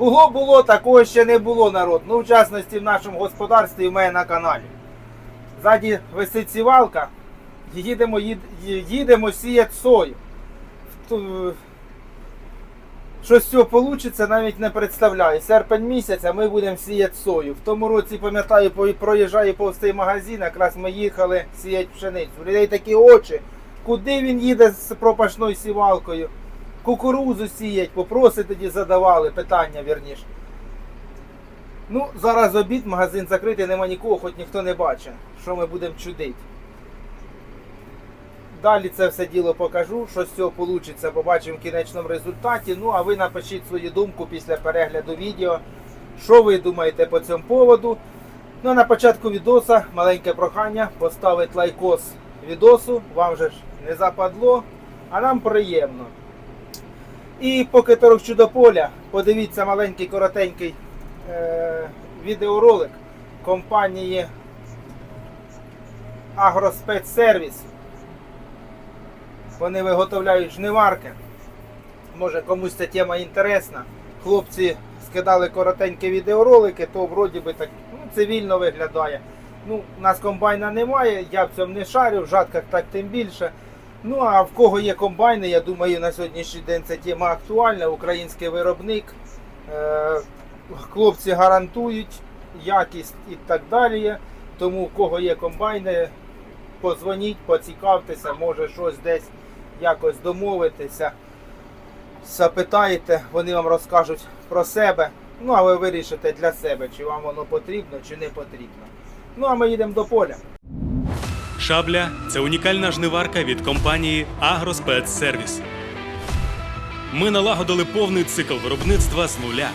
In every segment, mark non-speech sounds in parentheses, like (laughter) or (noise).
Було, було, такого ще не було народ. Ну, в частності в нашому господарстві і в мене на каналі. Ззаді висить сівалка. Їдемо, їд, їдемо сіяти сою. Ту- Що з цього вийде, навіть не представляю. Серпень місяць, а ми будемо сіяти сою. В тому році, пам'ятаю, проїжджаю повз цей магазин, якраз ми їхали сіяти пшеницю. У людей такі очі. Куди він їде з пропашною сівалкою? Кукурузу сіять, попроси тоді задавали, питання вірніше. Ну, зараз обід, магазин закритий, нема нікого, хоч ніхто не бачить, що ми будемо чудити. Далі це все діло покажу, що з цього вийде, побачимо в кінечному результаті. Ну, а ви напишіть свою думку після перегляду відео, що ви думаєте по цьому поводу. Ну, а на початку відоса маленьке прохання поставити лайкос відосу. Вам же ж не западло, а нам приємно. І поки торг чудополя, подивіться маленький коротенький е, відеоролик компанії Агроспецсервіс. Вони виготовляють жниварки. Може комусь ця тема інтересна. Хлопці скидали коротенькі відеоролики, то вроді би так ну, цивільно виглядає. Ну, у нас комбайна немає, я в цьому не шарю, в жатках так тим більше. Ну а в кого є комбайни, я думаю, на сьогоднішній день ця тема актуальна. Український виробник. Е, хлопці гарантують якість і так далі. Тому в кого є комбайни, позвоніть, поцікавтеся, може щось десь якось домовитися. Запитаєте, вони вам розкажуть про себе. Ну, а ви вирішите для себе, чи вам воно потрібно, чи не потрібно. Ну, а ми їдемо до поля. Шабля це унікальна жниварка від компанії Агроспецсервіс. Ми налагодили повний цикл виробництва з нуля.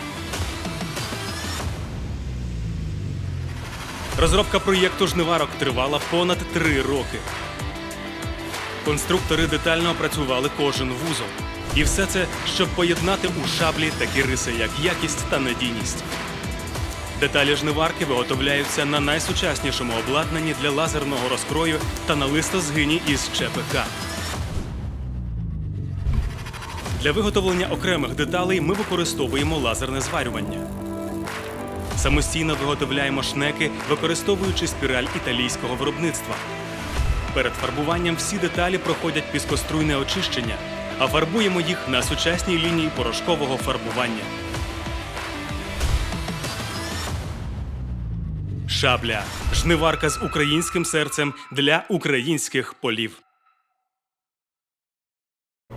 Розробка проєкту жниварок тривала понад три роки. Конструктори детально опрацювали кожен вузол. І все це, щоб поєднати у шаблі такі риси, як якість та надійність. Деталі жниварки виготовляються на найсучаснішому обладнанні для лазерного розкрою та на листозгині із ЧПК. Для виготовлення окремих деталей ми використовуємо лазерне зварювання. Самостійно виготовляємо шнеки, використовуючи спіраль італійського виробництва. Перед фарбуванням всі деталі проходять піскоструйне очищення, а фарбуємо їх на сучасній лінії порошкового фарбування. Шабля жниварка з українським серцем для українських полів.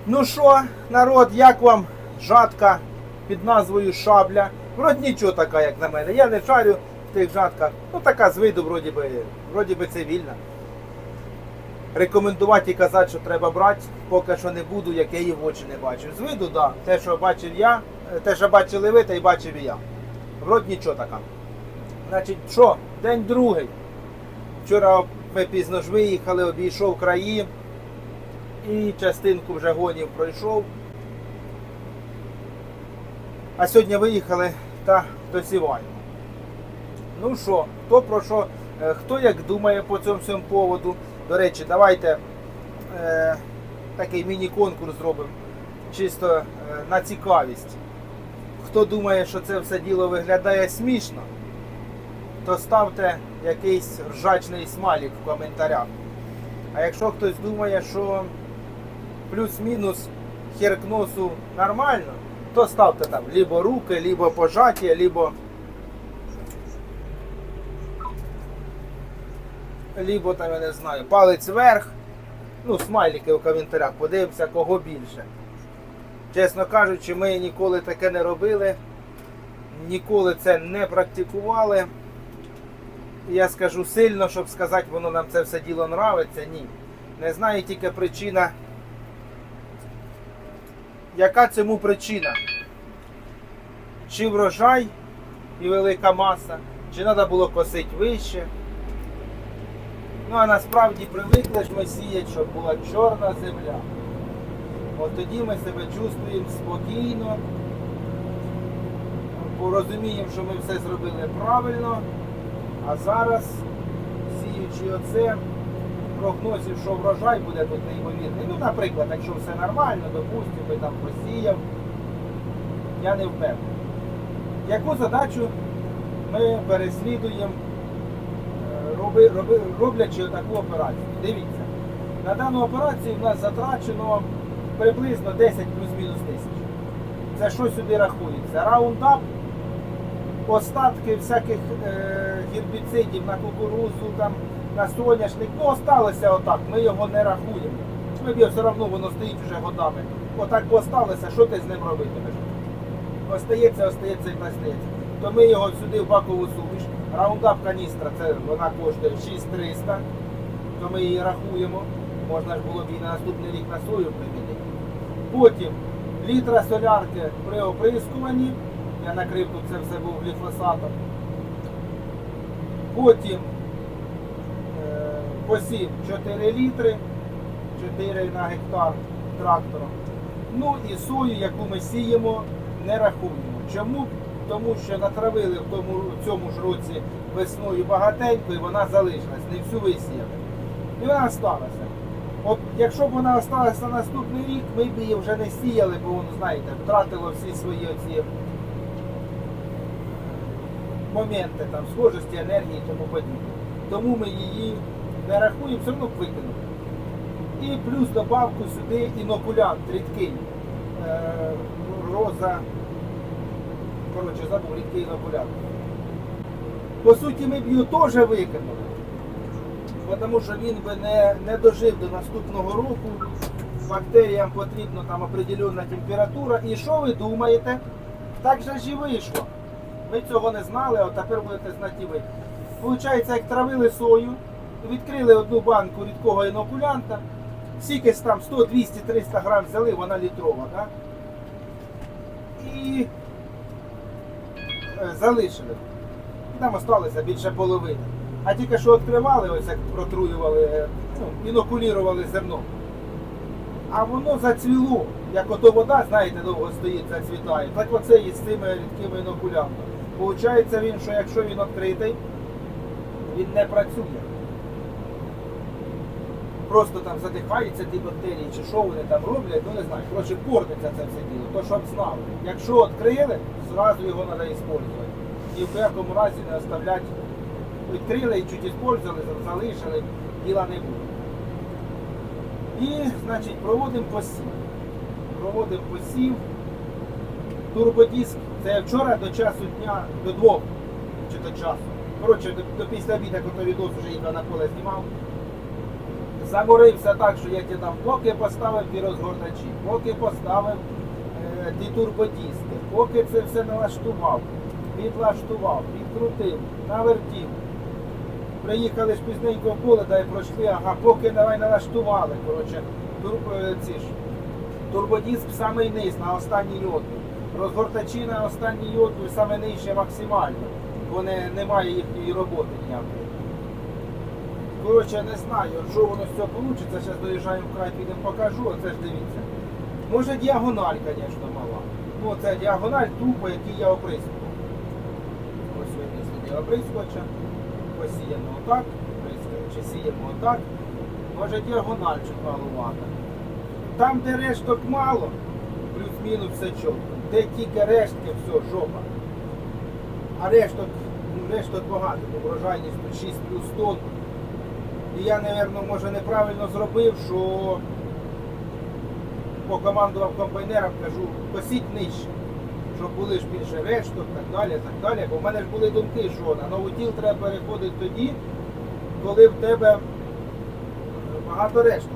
Ну що, народ, як вам жатка під назвою Шабля? Вроді нічого така, як на мене. Я не шарю в тих жатках. Ну така з виду, вроді би, вроді би цивільна. Рекомендувати і казати, що треба брати, поки що не буду, як я її в очі не бачив. З виду, так. Да, те, що бачив я, е, те, що бачили ви, те й бачив і я. Вроді нічого така. Значить, що, день другий. Вчора ми пізно ж виїхали, обійшов краї і частинку вже гонів пройшов. А сьогодні виїхали та досіваємо. Ну що, хто про що, е, хто як думає по цьому всьому поводу. До речі, давайте е, такий міні-конкурс зробимо. Чисто е, на цікавість. Хто думає, що це все діло виглядає смішно, то ставте якийсь ржачний смайлик в коментарях. А якщо хтось думає, що плюс-мінус хер к носу нормально, то ставте там либо руки, либо пожаття, либо либо там, я не знаю, палець вверх. Ну, смайлики в коментарях, подивимося, кого більше. Чесно кажучи, ми ніколи таке не робили, ніколи це не практикували. Я скажу сильно, щоб сказати, воно нам це все діло нравиться. Ні. Не знаю тільки причина. Яка цьому причина? Чи врожай і велика маса, чи треба було косити вище. Ну а насправді привикли ж ми сіяти, щоб була чорна земля. От тоді ми себе чувствуємо спокійно, розуміємо, що ми все зробили правильно. А зараз, сіючи оце, прогнозів, що врожай буде тут неймовірний. Ну, наприклад, якщо все нормально, допустимо, там посіяв, я не впевнений. Яку задачу ми переслідуємо, е, роби, роби, роблячи таку операцію? Дивіться, на дану операцію в нас затрачено приблизно 10 плюс-мінус тисяч. Це що сюди рахується? Раундап, остатки всяких е, гербіцидів на кукурузу, там, на соняшник. Ну, осталося отак, ми його не рахуємо. Ми все одно воно стоїть вже годами. Отак осталося, що ти з ним робитимеш? Остається, остається і остається. То ми його сюди в бакову суміш. Раундап каністра, це вона коштує 6300, то ми її рахуємо. Можна ж було б і на наступний рік на сою примінити. Потім літра солярки при оприскуванні. Я накрив тут це все був гліфосатом. Потім е, посів 4 літри, 4 на гектар трактором. Ну і сою, яку ми сіємо, не рахуємо. Чому? Тому що натравили в тому цьому ж році весною багатенько і вона залишилась, не всю висіяли. І вона сталася. От якщо б вона осталася на наступний рік, ми б її вже не сіяли, бо воно, знаєте, втратило всі свої оці моменти там, схожості, енергії і тому подібне. Тому ми її не рахуємо, все одно викинули. І плюс добавку сюди інокулянт рідкий. Е, роза. Коротше, забув рідкий інокулянт. По суті, ми б його теж викинули. Тому що він би не, не дожив до наступного року. Бактеріям потрібна там определенна температура. І що ви думаєте? Так же ж і вийшло. Ми цього не знали, а тепер будете знати і ви. Получається, як травили сою, відкрили одну банку рідкого інокулянта, скількись там 100, 200, 300 грам взяли, вона літрова, да? і е, залишили. І там осталося більше половини. А тільки що відкривали, ось як протруювали, е, ну, інокулірували зерно. А воно зацвіло, як ото вода, знаєте, довго стоїть, зацвітає. Так оце і з цими рідкими інокулянтами. Получається він, що якщо він відкритий, він не працює. Просто там задихаються ті бактерії, чи що вони там роблять, ну не знаю. Коротше, портиться це все діло. То щоб знали. Якщо відкрили, зразу його треба використовувати. І в якому разі не оставляти. Відкрили і чуть використовували, залишили, діла не буде. І, значить, проводимо посів. Проводимо посів. Турбодиск. Це вчора до часу дня, до двох чи до часу. Коротше, до, до після обіду, як відос вже їхав на поле знімав. Заморився так, що я ті там поки поставив ті розгортачі, поки поставив е, ті турбодиски, поки це все налаштував, підлаштував, підкрутив, навертів. Приїхали ж пізненько в поле, й пройшли, ага, поки давай налаштували. Коротше, турбо, е, ці ж, турбодиск в самий низ на останній отвір. Розгортачі на останній отвір саме нижче максимально, бо не, немає їхньої роботи ніякої. Коротше, не знаю, що воно з цього вийде. Зараз доїжджаємо в край, підемо покажу, оце ж дивіться. Може діагональ, звісно, мала. Ну це діагональ тупо, який я оприскував. Ось ви сліди оприскувача. Посіяно отак, оприскувача сіємо отак. Може діагональ чи малувата. Там, де решток мало, плюс-мінус все чітко. Де тільки рештки, все, жопа. А решток, ну, решток багато, бо врожайність тут 6 плюс тонн. І я, напевно, може неправильно зробив, що покомандував комбайнерам, кажу, посіть нижче, щоб були ж більше решток, так далі, так далі. Бо в мене ж були думки, що на новотіл треба переходити тоді, коли в тебе е, багато решток.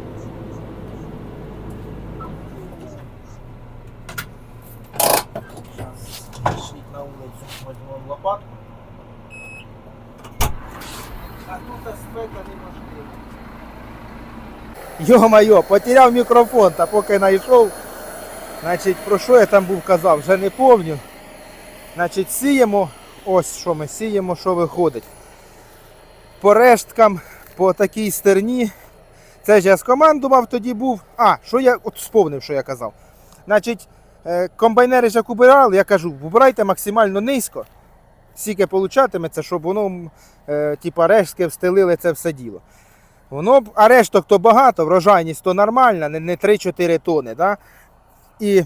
Зараз пішліть на вулицю, лопатку. А тут спека неможливо. Йо-майо, потеряв мікрофон, та поки знайшов. Значить, про що я там був казав, вже не помню. Значить, сіємо, ось що ми сіємо, що виходить. По решткам, по такій стерні. Це ж я скомандував тоді був. А, що я от сповнив, що я казав. Значить, комбайнери ж як убирали, я кажу, вибирайте максимально низько, скільки получатиметься, щоб воно, е, типа, рештки встелили це все діло. Воно а решток то багато, врожайність то нормальна, не, не 3-4 тони. Да? І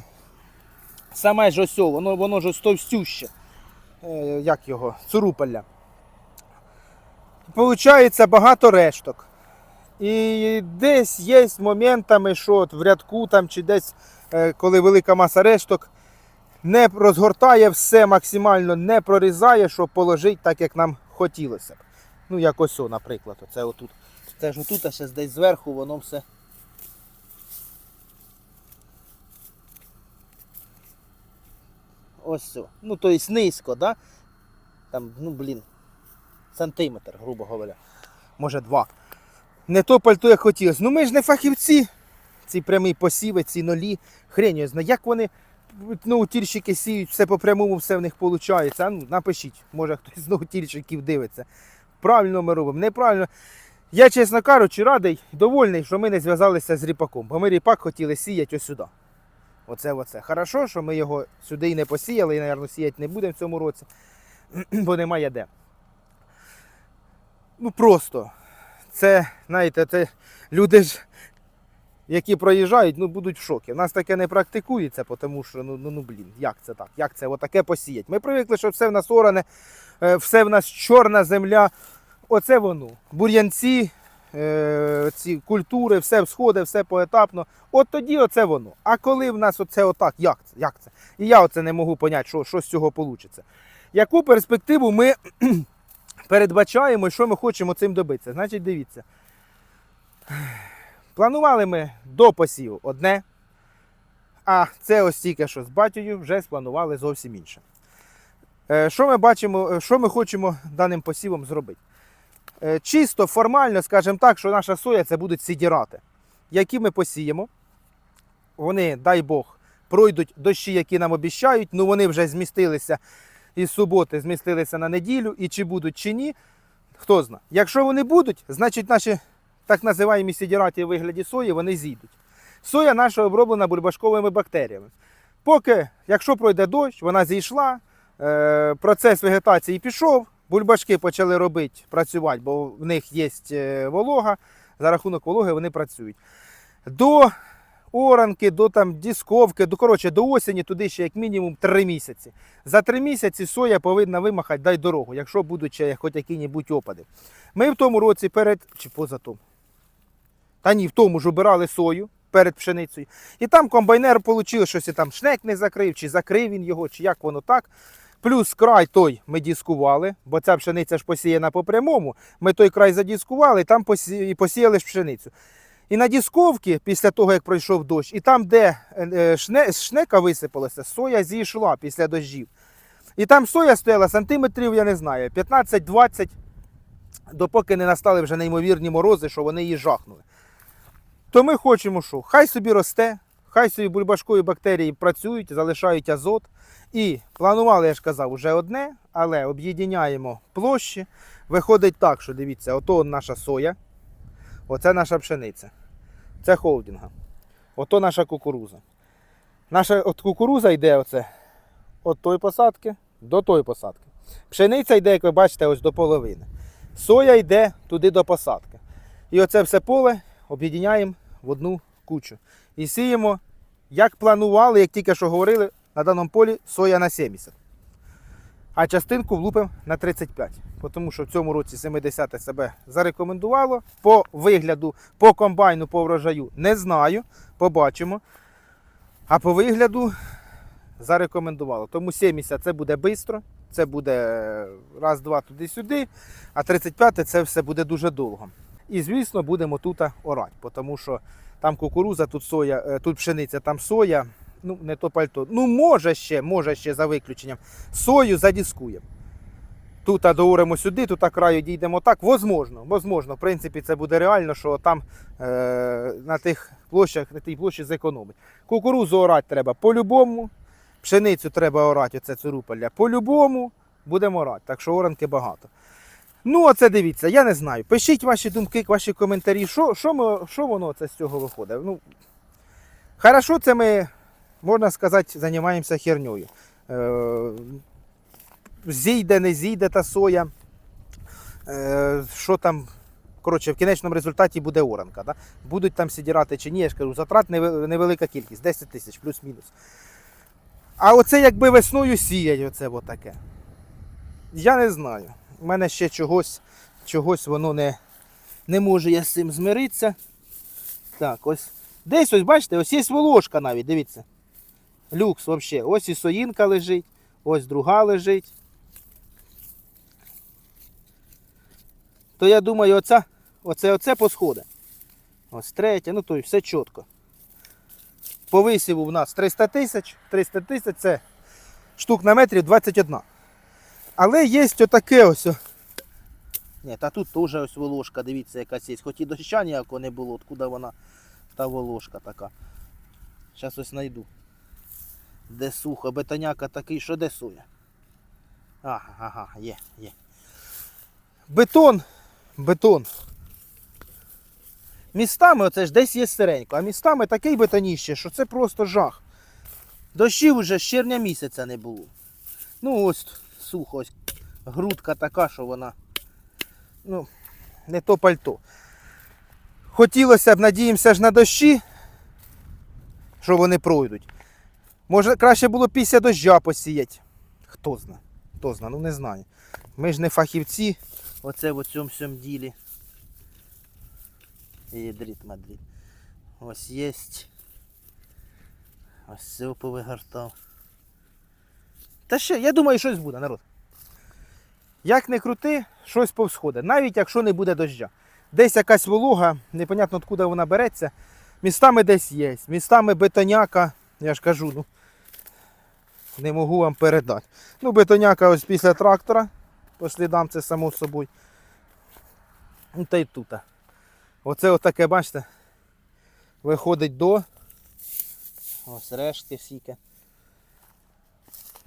саме ж ось, воно, воно ж ось товстюще. е, як його, цурупалля. Получається багато решток. І десь є моментами, що от в рядку там чи десь, е, коли велика маса решток, не розгортає все максимально, не прорізає, щоб положити так, як нам хотілося б. Ну, як ось, о, наприклад, оце отут. Це ж отут, а ще десь зверху воно все. Ось все. Ну, то есть низько, да? Там, ну, блін, сантиметр, грубо говоря. Може два. Не то пальто, як хотілося. Ну ми ж не фахівці. Ці прямі посіви, ці нолі. Хрень його знає. Як вони ну, тільщики сіють, все по прямому, все в них виходить. Ну, напишіть, може хтось з тільщиків дивиться. Правильно ми робимо, неправильно. Я, чесно кажучи, радий, довольний, що ми не зв'язалися з ріпаком, бо ми ріпак хотіли сіяти ось сюди. Оце, оце. Хорошо, що ми його сюди і не посіяли, і, мабуть, сіяти не будемо в цьому році, (clears throat) бо немає де. Ну просто. Це, знаєте, це люди ж, які проїжджають, ну будуть в шокі. У нас таке не практикується, тому що, ну, ну, ну блін, як це так? Як це отаке посіять? Ми привикли, що все в нас оране, е, все в нас чорна земля. Оце воно. Бур'янці, е, ці культури, все всходить, все поетапно. От тоді оце воно. А коли в нас оце отак, як це? Як це? І я оце не можу поняти, що, що з цього вийде. Яку перспективу ми (clears throat) передбачаємо і що ми хочемо цим добитися? Значить, дивіться. Планували ми до посіву одне, а це ось тільки що з батькою вже спланували зовсім інше. Е, Що ми бачимо, е, що ми хочемо даним посівом зробити? Е, Чисто формально, скажімо так, що наша соя це будуть сідірати, які ми посіємо. Вони, дай Бог, пройдуть дощі, які нам обіщають, ну вони вже змістилися із суботи, змістилися на неділю, і чи будуть, чи ні, хто знає. Якщо вони будуть, значить наші так називаємо сідірати в вигляді сої, вони зійдуть. Соя наша оброблена бульбашковими бактеріями. Поки, якщо пройде дощ, вона зійшла, е, процес вегетації пішов, бульбашки почали робити, працювати, бо в них є е, волога, за рахунок вологи вони працюють. До оранки, до там дісковки, до, коротше, до осені туди ще як мінімум 3 місяці. За 3 місяці соя повинна вимахати дай дорогу, якщо будуть ще хоч які-небудь опади. Ми в тому році перед, чи поза тому, та ні, в тому ж обирали сою перед пшеницею. І там комбайнер отримав щось там шнек не закрив, чи закрив він його, чи як воно так. Плюс край той ми дискували, бо ця пшениця ж посіяна по прямому. Ми той край задіскували там посі... і посіяли ж пшеницю. І на дісковці, після того, як пройшов дощ, і там, де е, шне... шнека висипалося, соя зійшла після дощів. І там соя стояла сантиметрів, я не знаю, 15-20, допоки не настали вже неймовірні морози, що вони її жахнули. То ми хочемо, що хай собі росте, хай собі бульбашкові бактерії працюють, залишають азот. І планували, я ж казав, уже одне, але об'єднаємо площі. Виходить так, що дивіться, ото наша соя, оце наша пшениця. Це холдинга. Ото наша кукуруза. Наша от кукуруза йде оце от тої посадки до тої посадки. Пшениця йде, як ви бачите, ось до половини. Соя йде туди до посадки. І оце все поле об'єднаємо в одну кучу. І сіємо, як планували, як тільки що говорили, на даному полі соя на 70. А частинку влупимо на 35. Тому що в цьому році 70 себе зарекомендувало. По вигляду, по комбайну, по врожаю не знаю. Побачимо. А по вигляду зарекомендувало. Тому 70 це буде швидко. Це буде раз-два туди-сюди, а 35 це все буде дуже довго. І, звісно, будемо тут орати, тому що там кукуруза, тут соя, е, тут пшениця, там соя. Ну, не то пальто. Ну, може ще, може ще за виключенням. Сою задіскуємо. Тут доуримо сюди, тут краю дійдемо так. Возможно, возможно. В принципі, це буде реально, що там е, на тих площах, на тій площі зекономить. Кукурузу орати треба по-любому. Пшеницю треба орати, оце цурупаля. По-любому будемо орати. Так що оранки багато. Ну, оце дивіться, я не знаю. Пишіть ваші думки, ваші коментарі, що, що, ми, що воно це з цього виходить. Ну, хорошо, це ми, можна сказати, займаємося херньою. Е, зійде, не зійде та соя. Е, що там, коротше, в кінечному результаті буде оранка. Да? Будуть там сідірати чи ні, я ж кажу, затрат невелика кількість, 10 тисяч плюс-мінус. А оце якби весною сіять, оце отаке. Я не знаю. У мене ще чогось, чогось воно не, не може я з цим змиритися. Так, ось. Десь ось, бачите, ось є волошка навіть, дивіться. Люкс взагалі. Ось і соїнка лежить, ось друга лежить. То я думаю, оця, оце, оце посходить. Ось третя, ну то й все чітко. По висіву в нас 300 тисяч. 300 тисяч це штук на метрів 21. Але є отаке ось. Ні, та тут теж ось волошка, дивіться, якась є. Хоч і доща ніякого не було, откуда вона та волошка така. Зараз ось знайду. Де сухо, бетоняка такий, що де соя. Ага, ага, є, є. Бетон, бетон. Містами оце ж десь є сиренько, а містами такий бетоніще, що це просто жах. Дощів вже з червня місяця не було. Ну ось сухо, ось грудка така, що вона. Ну, не то пальто. Хотілося б, надіємося ж на дощі, що вони пройдуть. Може, краще було після доща посіяти. Хто знає, хто знає, ну не знаю. Ми ж не фахівці, оце в цьому всьому ділі. Єдріт мадріт. Ось єсть. Ось це повигортав. Та ще, я думаю, щось буде, народ. Як не крути, щось повсходить. Навіть якщо не буде дождя. Десь якась волога, непонятно откуда вона береться. Містами десь є. Містами бетоняка, я ж кажу, ну не можу вам передати. Ну, бетоняка ось після трактора. По слідам це само собою. Ну та й тут. Оце отаке, бачите, виходить до. Ось рештки всіки.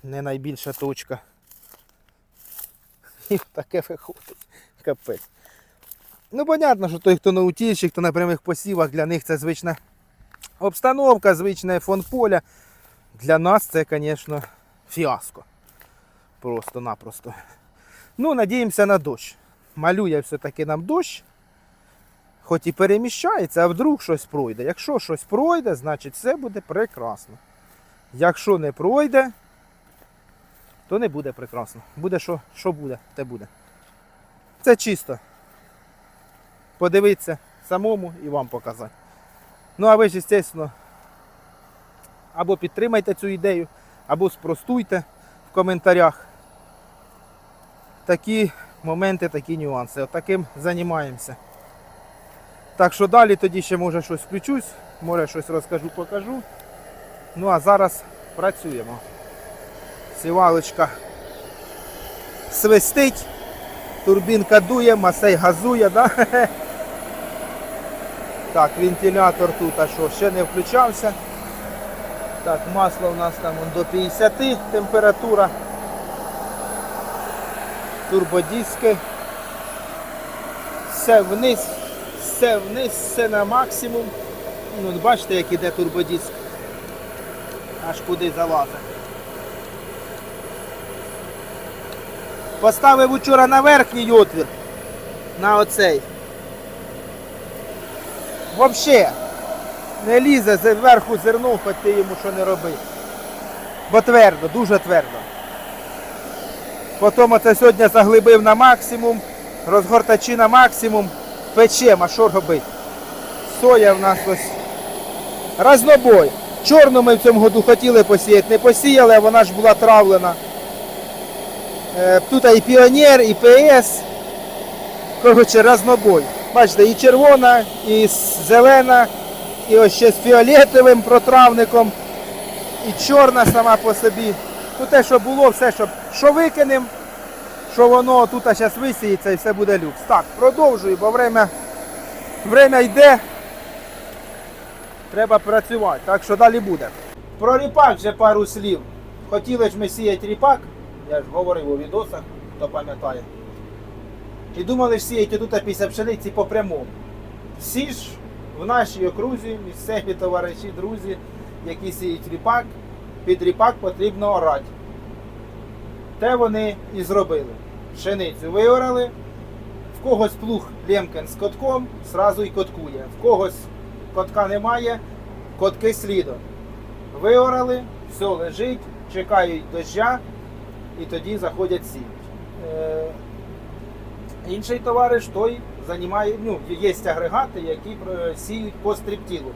Не найбільша точка. І таке виходить. Капець. Ну, понятно, що той, хто на утільщик, хто на прямих посівах, для них це звична обстановка, звичне фон поля. Для нас це, звісно, фіаско. Просто-напросто. Ну, надіємося на дощ. Малює все-таки нам дощ. Хоч і переміщається, а вдруг щось пройде. Якщо щось пройде, значить все буде прекрасно. Якщо не пройде, то не буде прекрасно. Буде що, що буде, те буде. Це чисто. Подивитися самому і вам показати. Ну а ви ж, звісно, або підтримайте цю ідею, або спростуйте в коментарях. Такі моменти, такі нюанси. Отаким займаємося. Так що далі тоді ще може щось включусь, може щось розкажу, покажу. Ну а зараз працюємо. Сівалочка свистить, турбінка дує, масей газує, да? (laughs) Так, вентилятор тут, а що, ще не включався. Так, масло у нас там до 50 температура. Турбодиски. Все вниз, все вниз, все на максимум. Ну, бачите, як іде турбодиск. Аж куди залазить. Поставив учора на верхній отвір. На оцей. Взагалі. Не лізе зверху зерно, хоч ти йому що не роби. Бо твердо, дуже твердо. Потім оце сьогодні заглибив на максимум, розгортачі на максимум, печем, а що робити? Соя в нас ось разнобой. Чорну ми в цьому году хотіли посіяти, не посіяли, а вона ж була травлена. Е, Тут і піонер, і ПС. Коротше, разнобой. Бачите, і червона, і зелена, і ось ще з фіолетовим протравником, і чорна сама по собі. Ну те, що було, все, що, що викинемо, що воно тут зараз висіється і все буде люкс. Так, продовжую, бо время, время йде. Треба працювати, так що далі буде. Про ріпак вже пару слів. Хотіли ж ми сіяти ріпак, я ж говорив у відосах, хто пам'ятає. І думали ж сіяти тут після пшениці по прямому. Всі ж в нашій окрузі, місцеві товариші, друзі, які сіють ріпак, під ріпак потрібно орати. Те вони і зробили. Пшеницю виорали, в когось плуг Лємкен з котком, зразу й коткує. В когось котка немає, котки слідом. Виорали, все лежить, чекають дождя і тоді заходять сіють. Е, інший товариш той займає, ну, є агрегати, які е, сіють по стріптілу.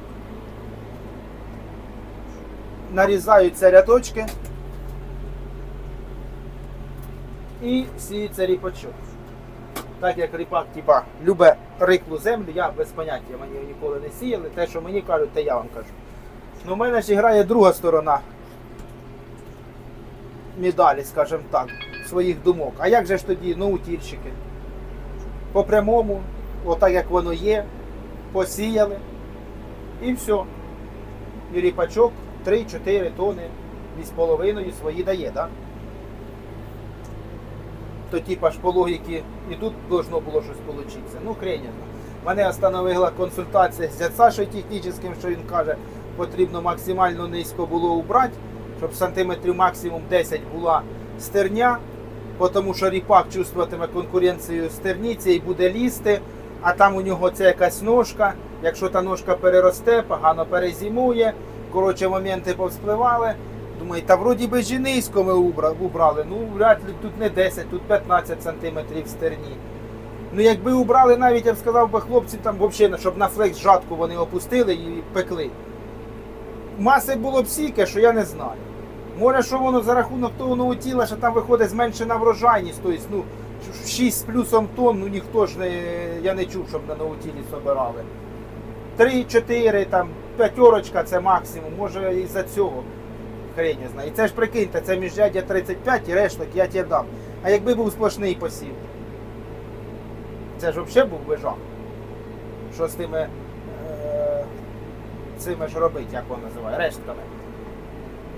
Нарізаються рядочки і сіється ріпачок. Так як ріпак, типа, любе риклу землю, я без поняття мені ніколи не сіяли. Те, що мені кажуть, те я вам кажу. Ну, в мене ж грає друга сторона медалі, скажімо так, своїх думок. А як же ж тоді наутільщики? По прямому, отак як воно є, посіяли і все. І ріпачок 3-4 тони із половиною свої дає? Да? То типа ж по логіки і тут должно було щось получитися. Ну, хрень. Мене остановила консультація з Сашою технічним, що він каже, потрібно максимально низько було убрати, щоб сантиметрів максимум 10 була стерня, тому що ріпак чувствуватиме конкуренцію стерніці і буде лізти, а там у нього це якась ножка. Якщо та ножка переросте, погано перезимує. Коротше, моменти повспливали. Думаю, та вроді би ж і низько ми убра- убрали. Ну, вряд ли тут не 10, тут 15 сантиметрів стерні. Ну, якби убрали навіть, я б сказав би хлопці там взагалі, щоб на флекс жатку вони опустили і пекли. Маси було б стільки, що я не знаю. Може, що воно за рахунок того наутіла, що там виходить зменшена врожайність, тобто, ну, 6 з плюсом тонн, ну ніхто ж не, я не чув, щоб на наутілі собирали. 3-4, там, п'ятерочка це максимум, може і за цього. Хрень не знаю. І це ж прикиньте, це міжряддя 35 і решток я тебе дам. А якби був сплошний посів, це ж взагалі був би жах. Що з тими е, цими ж робить, як воно називає, рештками.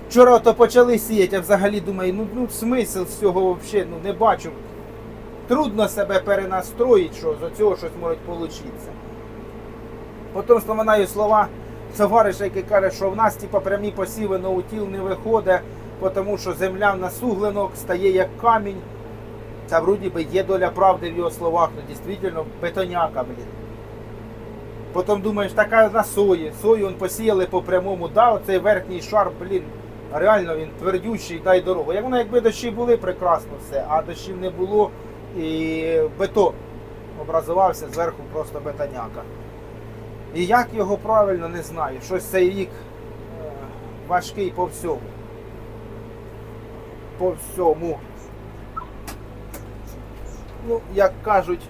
Вчора то почали сіяти, а взагалі думаю, ну, ну смисл з цього взагалі ну, не бачу. Трудно себе перенастроїти, що з цього щось може получитися. Потім споминаю слова товариша, який каже, що в нас типу, прямі посіви на утіл не виходить, тому що земля в нас стає як камінь. Та вроді би є доля правди в його словах, ну дійсно бетоняка, блін. Потім думаєш, така на сої. Сою посіяли по прямому, да, оцей верхній шар, блін, реально він твердючий, дай дорогу. Як воно, якби дощі були, прекрасно все, а дощів не було і бетон образувався зверху просто бетоняка. І як його правильно не знаю. Щось цей рік е, важкий по всьому. По всьому. Ну, як кажуть,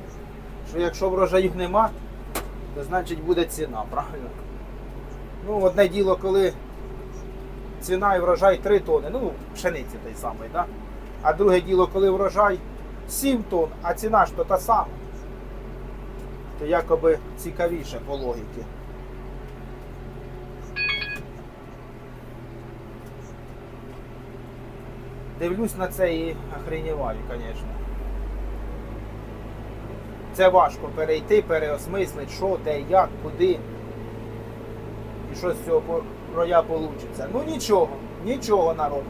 що якщо врожаю нема, то значить буде ціна, правильно? Ну, одне діло, коли ціна і врожай 3 тони, ну, пшениці той самий, да? а друге діло, коли врожай 7 тонн, а ціна ж то та сама. То якоби цікавіше по логіці. Дивлюсь на це і охреніваю, звісно. Це важко перейти, переосмислити, що, де, як, куди. І що з цього роя вийде. Ну нічого, нічого, народ.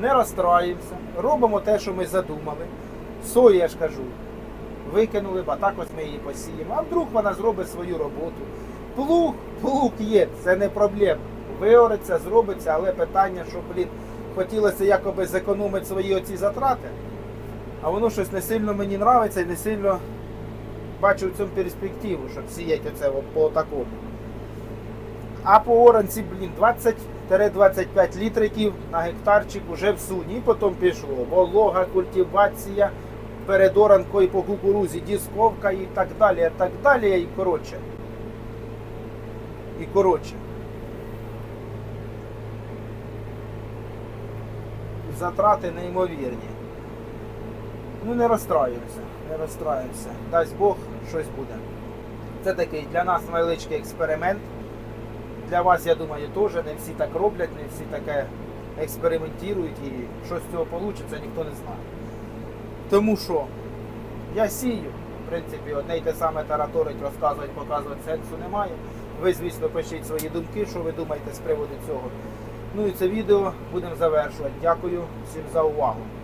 Не розстраємося. Робимо те, що ми задумали. Сою, я ж кажу, викинули, б, а так ось ми її посіємо. А вдруг вона зробить свою роботу. Плуг, плуг є, це не проблема. Виориться, зробиться, але питання, що, блін, хотілося якоби зекономити свої оці затрати, а воно щось не сильно мені нравиться і не сильно бачу в цьому перспективу, щоб сіяти оце по такому. А по оранці, блін, 20-25 літриків на гектарчик уже в суні, потім пішло. Волога, культивація, перед оранкою по кукурузі, дісковка і так далі, і так далі, і коротше. І коротше. Затрати неймовірні. Ну не розстраюємося, не розстраюємося. Дасть Бог, щось буде. Це такий для нас невеличкий експеримент. Для вас, я думаю, теж не всі так роблять, не всі таке експериментують і що з цього вийде, ніхто не знає. Тому що я сію, в принципі, одне й те саме тараторить, розказувати, показувати сенсу немає. Ви, звісно, пишіть свої думки, що ви думаєте з приводу цього. Ну і це відео будемо завершувати. Дякую всім за увагу.